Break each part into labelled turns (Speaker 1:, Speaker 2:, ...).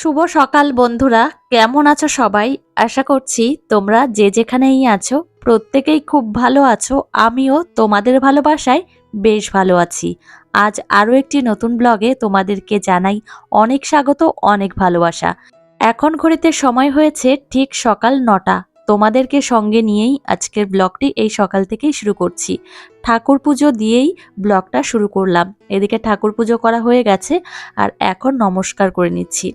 Speaker 1: শুভ সকাল বন্ধুরা, কেমন আছো সবাই? আশা করছি তোমরা যে যেখানেই আছো, প্রত্যেকেই খুব ভালো আছো। আমিও তোমাদের ভালোবাসায় বেশ ভালো আছি। আজ আরও একটি নতুন ব্লগে তোমাদেরকে জানাই অনেক স্বাগত, অনেক ভালোবাসা। এখন ঘড়িতে সময় হয়েছে ঠিক সকাল নটা। তোমাদেরকে সঙ্গে নিয়েই আজকের ব্লগটি এই সকাল থেকেই শুরু করছি। ঠাকুর পুজো দিয়েই ব্লগটা শুরু করলাম। এদিকে ঠাকুর পুজো করা হয়ে গেছে আর এখন নমস্কার করে নিচ্ছি।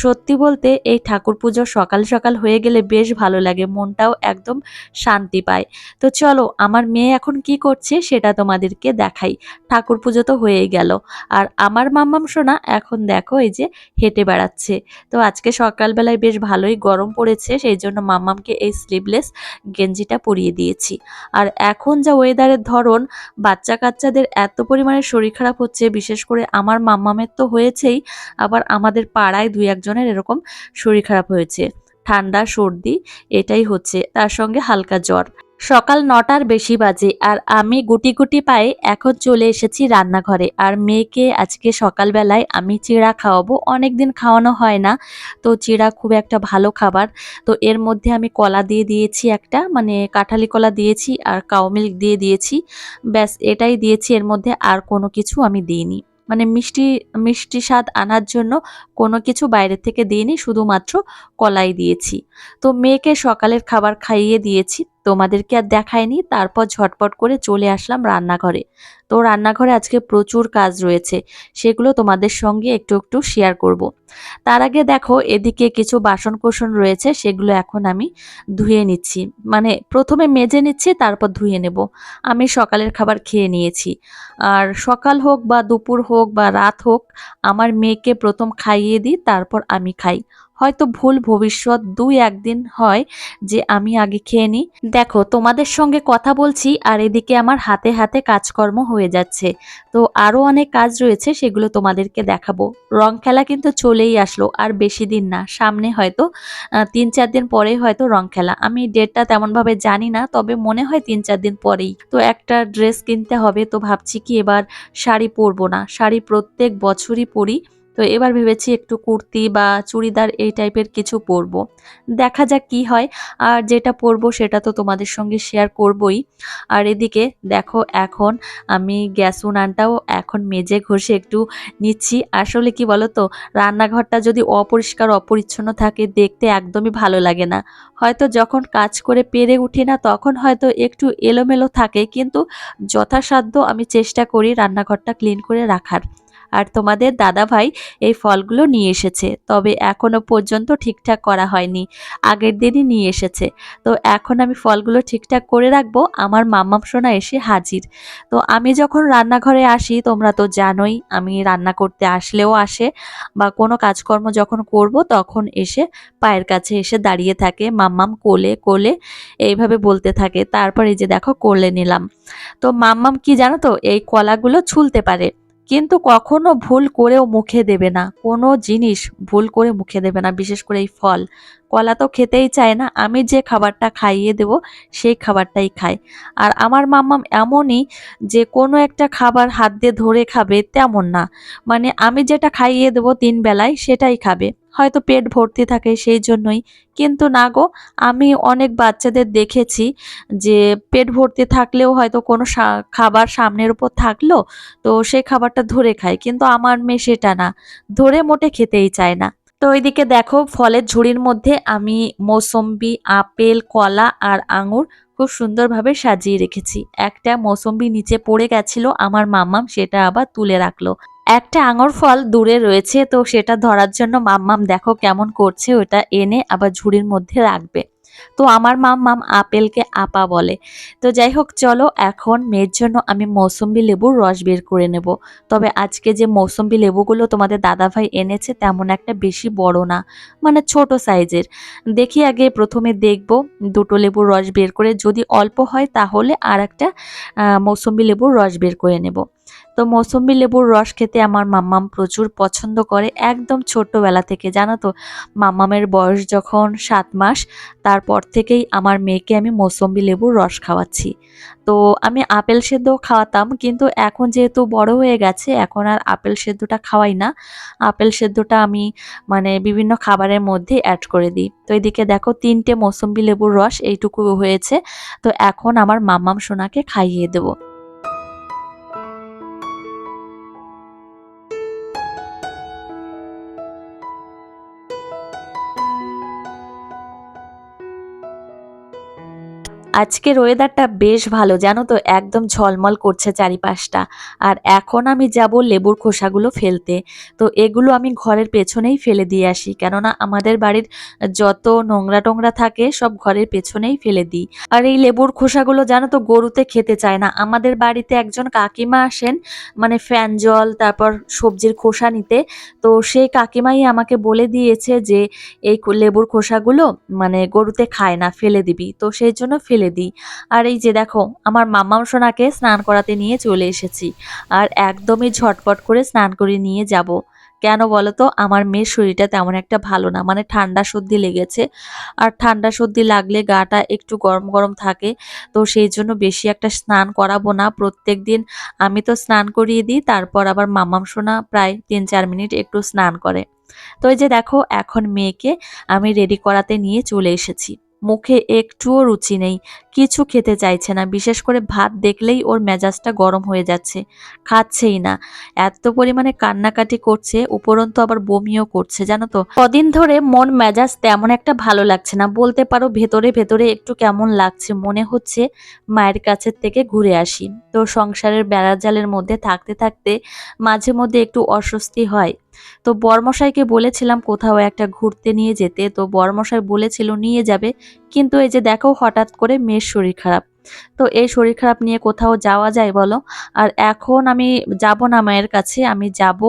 Speaker 1: সত্যি বলতে এই ঠাকুর পুজো সকাল সকাল হয়ে গেলে বেশ ভালো লাগে, মনটাও একদম শান্তি পায়। তো চলো, আমার মেয়ে এখন কি করছে সেটা তোমাদেরকে দেখাই। ঠাকুর পুজো তো হয়েই গেল। আর আমার মাম্মাম সোনা এখন দেখো এই যে হেঁটে বেড়াচ্ছে। তো আজকে সকালবেলায় বেশ ভালোই গরম পড়েছে, সেই জন্য মাম্মামকে এই স্লিভলেস গেঞ্জিটা পরিয়ে দিয়েছি। আর এখন যা ওয়েদারের ধরন বাচ্চা কাচ্চাদের এত পরিমাণে শরীর খারাপ হচ্ছে, বিশেষ করে আমার মাম্মামের তো হয়েছেই, আবার আমাদের পাড়ায় দুই একজনের এরকম শরীর খারাপ হয়েছে। ঠান্ডা, সর্দি, এটাই হচ্ছে। তার সঙ্গে হালকা জ্বর। সকাল নটার বেশি বাজে আর আমি গুটি গুটি পায়ে এখন চলে এসেছি রান্নাঘরে। আর মেয়েকে আজকে সকালবেলায় আমি চিড়া খাওয়াবো। অনেক দিন খাওয়ানো হয় না, তো চিড়া খুব একটা ভালো খাবার। তো এর মধ্যে আমি কলা দিয়ে দিয়েছি একটা মানে কাঁঠালি কলা দিয়েছি আর কাউ মিল্ক দিয়ে দিয়েছি। ব্যাস, এটাই দিয়েছি। এর মধ্যে আর কোনো কিছু আমি দিইনি। মানে মিষ্টি মিষ্টি স্বাদ আনার জন্য কোনো কিছু বাইরে থেকে দিইনি, শুধুমাত্র কলাই দিয়েছি। তো মেয়েকে সকালের খাবার খাইয়ে দিয়েছি। তোমাদেরকে আর দেখায়নি। তারপর ঝটপট করে চলে আসলাম রান্নাঘরে। তো রান্নাঘরে আজকে প্রচুর কাজ রয়েছে, সেগুলো তোমাদের সঙ্গে একটু একটু শেয়ার করব। তার আগে দেখো, এদিকে কিছু বাসন কোসন রয়েছে, সেগুলো এখন আমি ধুয়ে নিচ্ছি। মানে প্রথমে মেজে নিচ্ছি, তারপর ধুয়ে নেব। আমি সকালের খাবার খেয়ে নিয়েছি। আর সকাল হোক বা দুপুর হোক বা রাত হোক, আমার মেয়েকে প্রথম খাইয়ে দিই, তারপর আমি খাই। হয়তো ভুল ভবিষ্যৎ দুই একদিন হয় যে আমি আগে খেয়ে নিই। দেখো, তোমাদের সঙ্গে কথা বলছি আর এদিকে আমার হাতে হাতে কাজকর্ম হয়ে যাচ্ছে। তো আরও অনেক কাজ রয়েছে, সেগুলো তোমাদেরকে দেখাবো। রং খেলা কিন্তু চলেই আসলো, আর বেশি দিন না। সামনে হয়তো তিন চার দিন পরেই হয়তো রং খেলা। আমি ডেটটা তেমনভাবে জানি না, তবে মনে হয় তিন চার দিন পরেই। তো একটা ড্রেস কিনতে হবে, তো ভাবছি কি এবার শাড়ি পরবো না। শাড়ি প্রত্যেক বছরই পরি। তো এবার ভেবেছি একটু কুর্তি বা চুড়িদার এই টাইপের কিছু পরবো। দেখা যাক কি হয়। আর যেটা পরবো সেটা তো তোমাদের সঙ্গে শেয়ার করবই। আর এদিকে দেখো এখন আমি গ্যাস উনানটাও এখন মেজে ঘষে একটু নিচ্ছি। আসলে কি বলো তো রান্নাঘরটা যদি অপরিষ্কার, অপরিচ্ছন্ন থাকে দেখতে একদমই ভালো লাগে না। হয়তো যখন কাজ করে পেরে উঠি না তখন হয়তো একটু এলোমেলো থাকে। কিন্তু যথাসাধ্য আমি চেষ্টা করি রান্নাঘরটা ক্লিন করে রাখার। আর তোমাদের দাদা ভাই এই ফলগুলো নিয়ে এসেছে। তবে এখনও পর্যন্ত ঠিকঠাক করা হয়নি। আগের দিনই নিয়ে এসেছে। তো এখন আমি ফলগুলো ঠিকঠাক করে রাখব। আমার মাম্মাম এসে হাজির। তো আমি যখন রান্নাঘরে আসি, তোমরা তো জানোই, আমি রান্না করতে আসলেও আসে বা কোনো কাজকর্ম যখন করব, তখন এসে পায়ের কাছে এসে দাঁড়িয়ে থাকে, মাম্মাম কোলে কোলে এইভাবে বলতে থাকে। তারপর এই যে দেখো, কোলে নিলাম। তো মাম্মাম কি জানো তো, এই কলাগুলো ছুলতে পারে। কিন্তু কখনো ভুল করেও মুখে দেবে না। কোনো জিনিস ভুল করে মুখে দেবে না, বিশেষ করে এই ফল। কলা তো খেতেই চায় না, আমি যে খাবারটা খাইয়ে দেব, সেই খাবারটাই খায়। আর আমার মাম্মাম এমনই যে, কোনো একটা খাবার হাত দিয়ে ধরে খাবে তেমন না। মানে আমি যেটা খাইয়ে দেব তিন বেলায়, সেটাই খাবে। হয়তো পেট ভর্তি থাকে সেই জন্যই। কিন্তু না গো, আমি অনেক বাচ্চাদের দেখেছি যে পেট ভর্তি থাকলেও হয়তো কোনো খাবার সামনের উপর থাকল, তো সেই খাবারটা ধরে খায়। কিন্তু আমার মেয়ে সেটা না, ধরে মোটে খেতেই চায় না। তো ওইদিকে দেখো, ফলের ঝুড়ির মধ্যে আমি মৌসম্বি, আপেল, কলা আর আঙুর খুব সুন্দরভাবে সাজিয়ে রেখেছি। একটা মৌসম্বি নিচে পড়ে গেছিল, আমার মাম্মাম সেটা আবার তুলে রাখল। একটা আঙুর ফল দূরে রয়েছে, তো সেটা ধরার জন্য মাম্মাম দেখো কেমন করছে, ওটা এনে আবার ঝুড়ির মধ্যে রাখবে। তো আমার মাম্মাম আপেলকে আপা বলে। তো যাই হোক, চলো এখন মেয়ের জন্য আমি মৌসম্বি লেবুর রস বের করে নেব। তবে আজকে যে মৌসম্বি লেবুগুলো তোমাদের দাদাভাই এনেছে তেমন একটা বেশি বড় না মানে ছোট সাইজের। দেখি আগে প্রথমে দেখব দুটো লেবুর রস বের করে, যদি অল্প হয় তাহলে আর একটা মৌসম্বি লেবুর রস বের করে নেব। তো মৌসুম্বি লেবুর রস খেতে আমার মাম্মাম প্রচুর পছন্দ করে, একদম ছোট্টবেলা থেকে, জানো তো? মাম্মামের বয়স যখন সাত মাস, তারপর থেকেই আমার মেয়েকে আমি মৌসুম্বি লেবুর রস খাওয়াচ্ছি। তো আমি আপেল সেদ্ধ খাওয়াতাম, কিন্তু এখন যেহেতু বড় হয়ে গেছে, এখন আর আপেল সেদ্ধটা খাওয়াই না। আপেল সেদ্ধটা আমি মানে বিভিন্ন খাবারের মধ্যে অ্যাড করে দিই। তো এদিকে দেখো, তিনটে মৌসুম্বি লেবুর রস এইটুকু হয়েছে, তো এখন আমার মাম্মাম সোনাকে খাইয়ে দেবো। আজকের ওয়েদারটা বেশ ভালো, জানো তো? একদম ঝলমল করছে চারিপাশটা। আর এখন আমি যাব লেবুর খোসাগুলো ফেলতে। তো এগুলো আমি ঘরের পেছনেই ফেলে দিয়ে আসি। কেননা আমাদের বাড়ির যত নোংরা টোংরা থাকে, সব ঘরের পেছনেই ফেলে দিই। আর এই লেবুর খোসাগুলো, জানো তো, গরুতে খেতে চায় না। আমাদের বাড়িতে একজন কাকিমা আসেন মানে ফ্যান জল, তারপর সবজির খোসা নিতে। তো সেই কাকিমাই আমাকে বলে দিয়েছে যে, এই লেবুর খোসাগুলো মানে গরুতে খায় না, ফেলে দিবি। তো সেই জন্য ফেলে দিই। আর এই যে দেখো, আমার মাম্মাম সোনাকে স্নান করাতে নিয়ে চলে এসেছি। আর একদমই ঝটপট করে স্নান করে নিয়ে যাব। কেন বলো তো আমার মেয়ের শরীরটা তেমন একটা ভালো না মানে ঠান্ডা সর্দি লেগেছে। আর ঠান্ডা সর্দি লাগলে গাটা একটু গরম গরম থাকে, তো সেই জন্য বেশি একটা স্নান করাবো না। প্রত্যেক দিন আমি তো স্নান করিয়ে দিই, তারপর আবার মামাম সোনা প্রায় তিন চার মিনিট একটু স্নান করে। তো এই যে দেখো, এখন মেয়েকে আমি রেডি করাতে নিয়ে চলে এসেছি। মুখে একটুও রুচি নেই, কিছু খেতে চাইছে না, বিশেষ করে ভাত দেখলেই ওর মেজাজটা গরম হয়ে যাচ্ছে, খাচ্ছেই না, এত পরিমাণে কান্নাকাটি করছে, উপরন্তু আবার বমিও করছে, জানো তো। কদিন ধরে মন মেজাজ তেমন একটা ভালো লাগছে না, বলতে পারো ভেতরে ভেতরে একটু কেমন লাগছে, মনে হচ্ছে মায়ের কাছের থেকে ঘুরে আসি। তো সংসারের বেড়াজালের মধ্যে থাকতে থাকতে মাঝে মধ্যে একটু অস্বস্তি হয়। তো বরমশাইকে বলেছিলাম কোথাও একটা ঘুরতে নিয়ে যেতে, তো বরমশাই বলেছিল নিয়ে যাবে, কিন্তু এই যে দেখো হঠাৎ করে মেয়ের শরীর খারাপ। তো এই শরীর খারাপ নিয়ে কোথাও যাওয়া যায় বলো? আর এখন আমি যাব না মায়ের কাছে, আমি যাব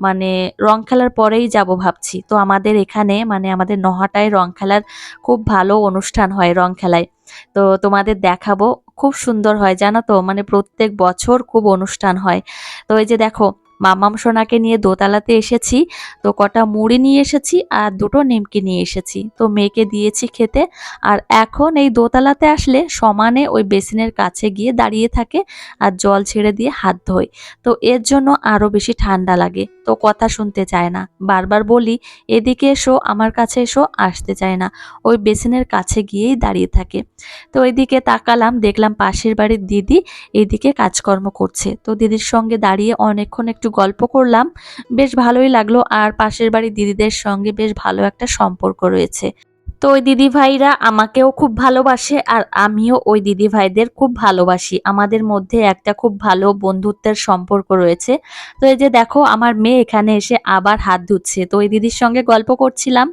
Speaker 1: মানে রং খেলার পরেই যাব ভাবছি। তো আমাদের এখানে মানে আমাদের নহাটায় রং খেলার খুব ভালো অনুষ্ঠান হয় রং খেলায়। তো তোমাদের দেখাবো, খুব সুন্দর হয় জানো তো? মানে প্রত্যেক বছর খুব অনুষ্ঠান হয়। তো এই যে দেখো মামাম সোনাকে নিয়ে দোতলাতে এসেছি, তো কটা মুড়ি নিয়ে এসেছি আর দুটো নিমকি নিয়ে এসেছি। তো মেয়েকে দিয়েছি খেতে আর এখন এই দোতলাতে আসলে সমানে ওই বেসিনের কাছে গিয়ে দাঁড়িয়ে থাকে আর জল ছেড়ে দিয়ে হাত ধোয়। তো এর জন্য আরও বেশি ঠান্ডা লাগে। তো কথা শুনতে চায় না। বারবার বলি, এদিকে এসো, আমার কাছে এসো, আসতে চায় না। ওই বেসিনের কাছে গিয়েই দাঁড়িয়ে থাকে। তো এদিকে তাকালাম, দেখলাম পাশের বাড়ির দিদি এদিকে কাজকর্ম করছে। তো দিদির সঙ্গে দাঁড়িয়ে অনেকক্ষণ একটু গল্প করলাম। বেশ ভালোই লাগল, আর পাশের বাড়ির দিদিদের সঙ্গে বেশ ভালো একটা সম্পর্ক রয়েছে। তো ওই দিদি ভাইরা আমাকেও খুব ভালোবাসে আর আমিও ওই দিদি ভাইদের খুব ভালোবাসি। আমাদের মধ্যে একটা খুব ভালো বন্ধুত্বের সম্পর্ক রয়েছে। তো এই যে দেখো, আমার মেয়ে এখানে এসে আবার হাত ধুচ্ছে। তো ওই দিদির সঙ্গে গল্প করছিলাম।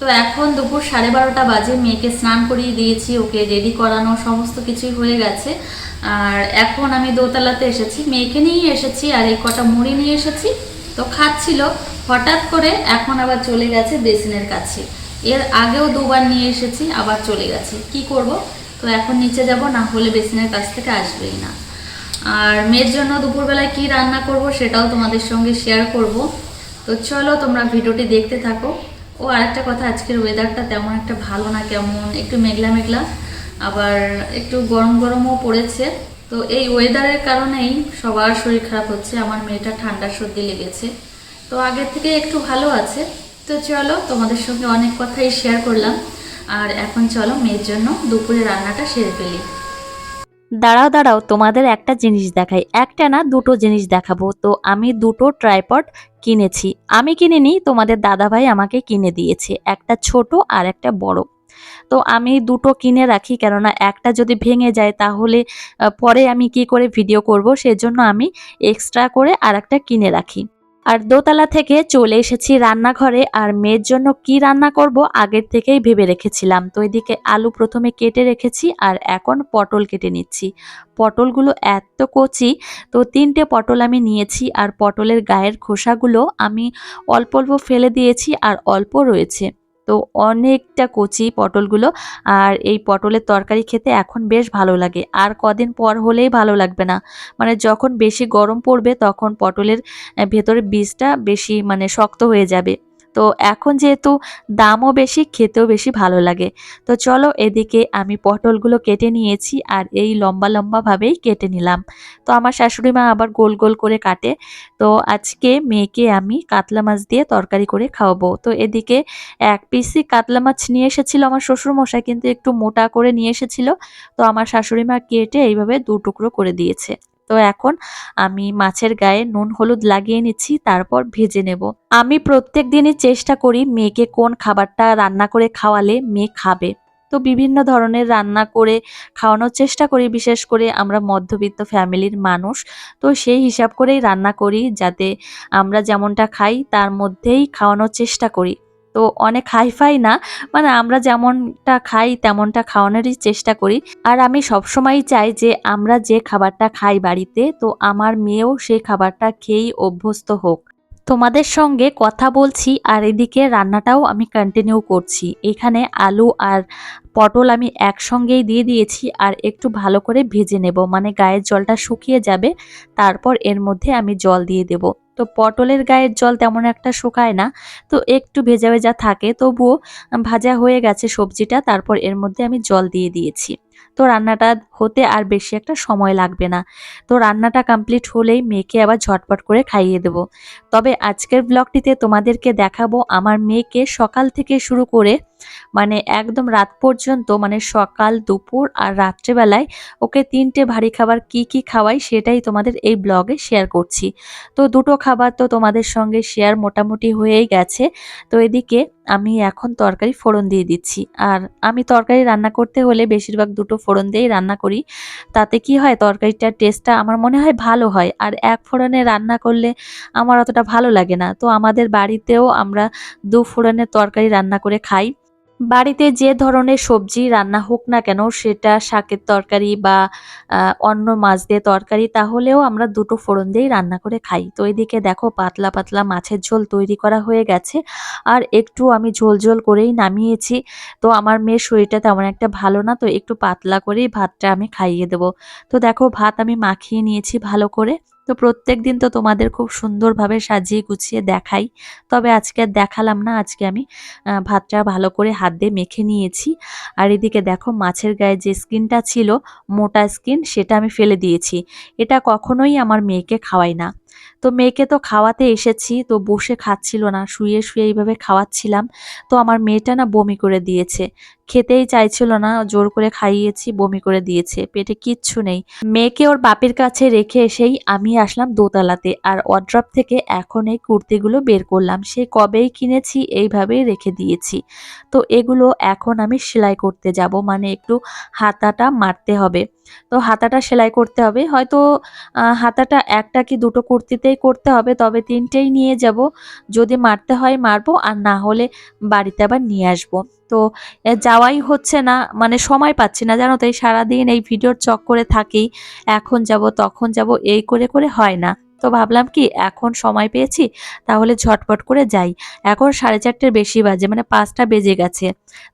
Speaker 1: তো এখন দুপুর সাড়ে বারোটা বাজে, মেয়েকে স্নান করিয়ে দিয়েছি, ওকে রেডি করানো সমস্ত কিছুই হয়ে গেছে। আর এখন আমি দোতলাতে এসেছি, মেয়েকে নিয়ে এসেছি আর এই কটা মুড়ি নিয়ে এসেছি। তো খাচ্ছিল, হঠাৎ করে এখন আবার চলে গেছে বেসিনের কাছে। এর আগেও দুবার নিয়ে এসেছি, আবার চলে গেছে। কি করব? তো এখন নিচে যাব, না হলে বেসিনের কাছ থেকে আসবেই না। আর মেয়ের জন্য দুপুরবেলায় কি রান্না করব সেটাও তোমাদের সঙ্গে শেয়ার করব। তো চলো তোমরা ভিডিওটি দেখতে থাকো। ও আরেকটা কথা, আজকের ওয়েদারটা তেমন একটা ভালো না কেমন? একটু মেঘলা মেঘলা, আবার একটু গরম গরমও পড়েছে। তো এই ওয়েদারের কারণেই সবার শরীর খারাপ হচ্ছে, আমার মেয়েটা ঠান্ডা সর্দি লেগেছে। তো আগের থেকে একটু ভালো আছে। তো চলো, তোমাদের সঙ্গে অনেক কথাই শেয়ার করলাম। আর এখন চলো মেয়ের জন্য দুপুরে রান্নাটা সেরে ফেলি। দাঁড়াও দাঁড়াও, তোমাদের একটা জিনিস দেখাই। একটা না, দুটো জিনিস দেখাবো। তো আমি দুটো ট্রাইপড কিনেছি। আমি কিনিনি, তোমাদের দাদাভাই আমাকে কিনে দিয়েছে। একটা ছোট আর একটা বড়। তো আমি দুটো কিনে রাখি, কেননা একটা যদি ভেঙে যায়, তাহলে পরে আমি কি করে ভিডিও করব? সেজন্য আমি এক্সট্রা করে আর একটা কিনে রাখি। আর দোতলা থেকে চলে এসেছি রান্নাঘরে, আর মেয়ের জন্য কি রান্না করব আগের থেকেই ভেবে রেখেছিলাম। তো এদিকে আলু প্রথমে কেটে রেখেছি, আর এখন পটল কেটে নিচ্ছি। পটলগুলো এত কচি, তো তিনটে পটল আমি নিয়েছি, আর পটলের গায়ের খোসাগুলো আমি অল্প অল্প ফেলে দিয়েছি, আর অল্প রয়েছে। তো অনেকটা কচি পটলগুলো আর এই পটলের তরকারি খেতে এখন বেশ ভালো লাগে। আর কদিন পর হলেই ভালো লাগবে না। মানে যখন বেশি গরম পড়বে তখন পটলের ভেতরে বীজটা বেশি মানে শক্ত হয়ে যাবে। তো এখন যেহেতু দামও বেশি, খেতেও বেশি ভালো লাগে। তো চলো এদিকে আমি পটলগুলো কেটে নিয়েছি আর এই লম্বা লম্বাভাবেই কেটে নিলাম। তো আমার শাশুড়ি মা আবার গোল গোল করে কাটে। তো আজকে মেয়েকে আমি কাতলা মাছ দিয়ে তরকারি করে খাওয়াবো। তো এদিকে এক পিসি কাতলা মাছ নিয়ে এসেছিল আমার শ্বশুর মশাই কিন্তু একটু মোটা করে নিয়ে এসেছিল। তো আমার শাশুড়ি মা কেটে এইভাবে দু টুকরো করে দিয়েছে। তো এখন আমি মাছের গায়ে নুন, হলুদ লাগিয়ে নিচ্ছি, তারপর ভেজে নেব। আমি প্রত্যেক দিনই চেষ্টা করি মেয়েকে কোন খাবারটা রান্না করে খাওয়ালে মেয়ে খাবে। তো বিভিন্ন ধরনের রান্না করে খাওয়ানোর চেষ্টা করি, বিশেষ করে আমরা মধ্যবিত্ত ফ্যামিলির মানুষ। তো সেই হিসাব করেই রান্না করি যাতে আমরা যেমনটা খাই, তার মধ্যেই খাওয়ানোর চেষ্টা করি। তো অনেক হাইফাই না। মানে আমরা যেমনটা খাই, তেমনটা খাওয়ানোরই চেষ্টা করি। আর আমি সবসময়ই চাই যে আমরা যে খাবারটা খাই বাড়িতে, তো আমার মেয়েও সেই খাবারটা খেয়েই অভ্যস্ত হোক। তোমাদের সঙ্গে কথা বলছি আর এদিকে রান্নাটাও আমি কন্টিনিউ করছি। এখানে আলু আর পটল আমি একসঙ্গেই দিয়ে দিয়েছি আর একটু ভালো করে ভেজে নেব। মানে গায়ের জলটা শুকিয়ে যাবে, তারপর এর মধ্যে আমি জল দিয়ে দেব। তো পটলের গায়ের জল তেমন একটা শুকায় না, তো একটু ভেজা ভেজা থাকে। তবুও ভাজা হয়ে গেছে সবজিটা, তারপর এর মধ্যে আমি জল দিয়ে দিয়েছি। তো রান্নাটা হতে আর বেশি একটা সময় লাগবে না। তো রান্নাটা কমপ্লিট হলেই মেয়েকে আবার ঝটপট করে খাইয়ে দেব। তবে আজকের ব্লগটিতে তোমাদেরকে দেখাবো আমার মেয়েকে সকাল থেকে শুরু করে মানে একদম রাত পর্যন্ত মানে সকাল, দুপুর আর রাত্রেবেলায় ওকে তিনটে ভারী খাবার কি কি খাওয়াই সেটাই তোমাদের এই ব্লগে শেয়ার করছি। তো দুটো খাবার তো তোমাদের সঙ্গে শেয়ার মোটামুটি হয়েই গেছে। তো এদিকে আমি এখন তরকারি ফোড়ন দিয়ে দিচ্ছি। আর আমি তরকারি রান্না করতে হলে বেশিরভাগ দুটো ফোড়ন দিয়েই রান্না করি। তাতে কি হয়, তরকারিটার টেস্টটা আমার মনে হয় ভালো হয়। আর এক ফোড়নে রান্না করলে আমার অতটা ভালো লাগে না। তো আমাদের বাড়িতেও আমরা দু ফোড়নের তরকারি রান্না করে খাই। বাড়িতে যে ধরনের সবজি রান্না হোক না কেন, সেটা শাকের তরকারি বা অন্য মাছ দিয়ে তরকারি, তাহলেও আমরা দুটো ফোড়ন দিয়েই রান্না করে খাই। তো এদিকে দেখো পাতলা পাতলা মাছের ঝোল তৈরি করা হয়ে গেছে। আর একটু আমি ঝোল ঝোল করেই নামিয়েছি। তো আমার মেয়ের শরীরটা তেমন একটা ভালো না, তো একটু পাতলা করেই ভাতটা আমি খাইয়ে দেবো। তো দেখো ভাত আমি মাখিয়ে নিয়েছি ভালো করে। তো প্রত্যেক দিন তো তোমাদের খুব সুন্দরভাবে সাজিয়ে গুছিয়ে দেখাই। তবে আজকে আর দেখালাম না, আজকে আমি ভাতটা ভালো করে হাত দিয়ে মেখে নিয়েছি। আর এদিকে দেখো মাছের গায়ে যে স্কিনটা ছিল, মোটা স্কিন, সেটা আমি ফেলে দিয়েছি। এটা কখনোই আমার মেয়েকে খাওয়াই না। তো মেয়েকে তো খাওয়াতে এসেছি, তো বসে খাচ্ছিল না, শুয়ে শুয়ে এইভাবে খাওয়াচ্ছিলাম। তো আমার মেয়েটা না বমি করে দিয়েছে, খেতেই চাইছিল না, জোর করে খাইয়েছি, বমি করে দিয়েছে, পেটে কিচ্ছু নেই। মেয়েকে ওর বাপের কাছে রেখে এসেই আমি আসলাম দোতলাতে, আর ওয়ার্ড্রপ থেকে এখন এই কুর্তিগুলো বের করলাম, সে কবেই কিনেছি এইভাবেই রেখে দিয়েছি। তো এগুলো এখন আমি সেলাই করতে যাব মানে একটু হাতাটা মারতে হবে। তো হাতাটা সেলাই করতে হবে। হয়তো হাতাটা একটা কি দুটো কুর্তিতেই করতে হবে, তবে তিনটেই নিয়ে যাব। যদি মারতে হয় মারবো, আর না হলে বাড়িতে আবার নিয়ে আসব। তো যাওয়াই হচ্ছে না মানে সময় পাচ্ছি না, জানো তো, এই সারাদিন এই ভিডিওর চক করে থাকি, এখন যাব, তখন যাব, এই করে করে হয় না। তো ভাবলাম কি, এখন সময় পেয়েছি, তাহলে ঝটপট করে যাই। এখন সাড়ে চারটের বেশি বাজে মানে পাঁচটা বেজে গেছে।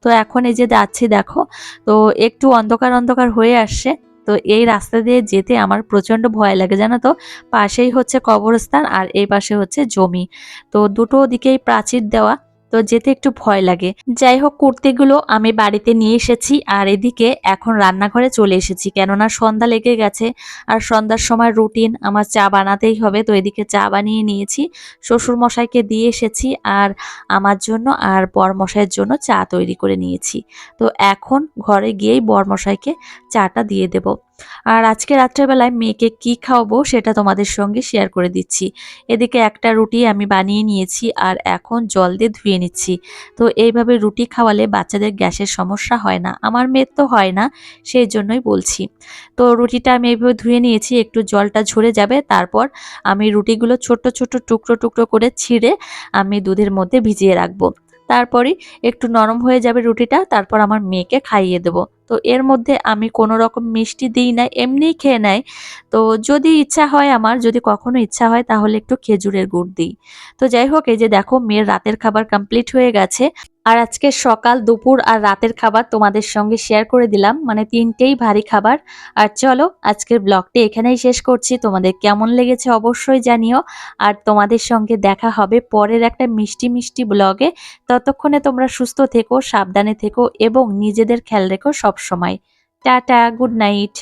Speaker 1: তো এখন এই যে যাচ্ছি, দেখো, তো একটু অন্ধকার অন্ধকার হয়ে আসছে। তো এই রাস্তা দিয়ে যেতে আমার প্রচণ্ড ভয় লাগে, জানো তো। পাশেই হচ্ছে কবরস্থান আর এই পাশে হচ্ছে জমি। তো দুটো দিকেই প্রাচীর দেওয়া। তো যেতে একটু ভয় লাগে। যাই হোক কুর্তিগুলো আমি বাড়িতে নিয়ে এসেছি আর এদিকে এখন রান্নাঘরে চলে এসেছি। কেননা সন্ধ্যা লেগে গেছে আর সন্ধ্যার সময় রুটিন আমার চা বানাতেই হবে, তো এদিকে চা বানিয়ে নিয়েছি। শ্বশুর মশাইকে দিয়ে এসেছি আর আমার জন্য আর বর মশাইয়ের জন্য চা তৈরি করে নিয়েছি। তো এখন ঘরে গিয়েই বর মশাইকে চাটা দিয়ে দেব। আর আজকে রাত্রেবেলায় মেয়েকে কি খাওয়াবো সেটা তোমাদের সঙ্গে শেয়ার করে দিচ্ছি। এদিকে একটা রুটি আমি বানিয়ে নিয়েছি আর এখন জল দিয়ে ধুয়ে নিচ্ছি। তো এইভাবে রুটি খাওয়ালে বাচ্চাদের গ্যাসের সমস্যা হয় না। আমার মেয়ের তো হয় না, সেই জন্যই বলছি। তো রুটিটা আমি এইভাবে ধুয়ে নিয়েছি, একটু জলটা ঝরে যাবে, তারপর আমি রুটিগুলো ছোট ছোট টুকরো টুকরো করে ছিঁড়ে আমি দুধের মধ্যে ভিজিয়ে রাখব। তারপরে একটু নরম হয়ে যাবে রুটিটা, তারপর আমার মেয়েকে খাইয়ে দেবো। তো এর মধ্যে আমি কোনো রকম মিষ্টি দিই না, এমনিই খেয়ে নেয়। তো যদি ইচ্ছা হয় আমার, যদি কখনো ইচ্ছা হয় তাহলে একটু খেজুরের গুড় দিই। তো যাই হোক, এই যে দেখো, মেয়ের রাতের খাবার কমপ্লিট হয়ে গেছে। আর আজকে সকাল, দুপুর আর রাতের খাবার তোমাদের সঙ্গে শেয়ার করে দিলাম। মানে তিনটেই ভারী খাবার। আর চলো, আজকের ব্লগটি এখানেই শেষ করছি। তোমাদের কেমন লেগেছে অবশ্যই জানিও। আর তোমাদের সঙ্গে দেখা হবে পরের একটা মিষ্টি মিষ্টি ব্লগে ততক্ষণে তোমরা সুস্থ থেকো, সাবধানে থেকো এবং নিজেদের খেয়াল রেখো সবসময়। Tata good night